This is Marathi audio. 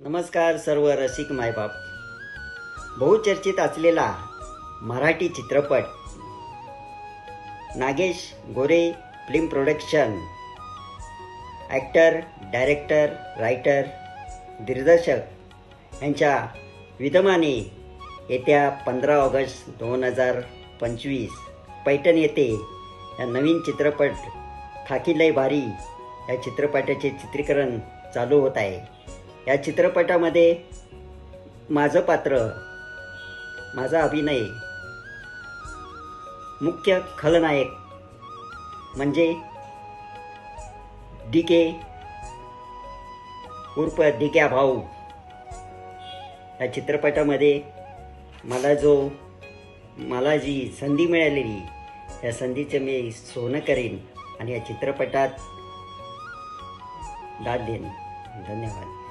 नमस्कार सर्व रसिक मायबाप. बहुचर्चित असलेला मराठी चित्रपट Nagesh Gore film production actor director writer दिग्दर्शक यांच्या विद्यमाने येत्या पंधरा ऑगस्ट दोन हजार पंचवीस पैठण येथे या नवीन चित्रपट खाकी लय भारी या चित्रपटाचे चित्रीकरण चालू होत आहे. या चित्रपटामध्ये माझं पात्र माझा अभिनय मुख्य खलनायक म्हणजे डी के उर्फ डिक्या भाऊ या चित्रपटामध्ये मला जो मला जी संधी मिळालेली त्या संधीचं मी सोनं करीन आणि या चित्रपटात दाद देईन. धन्यवाद.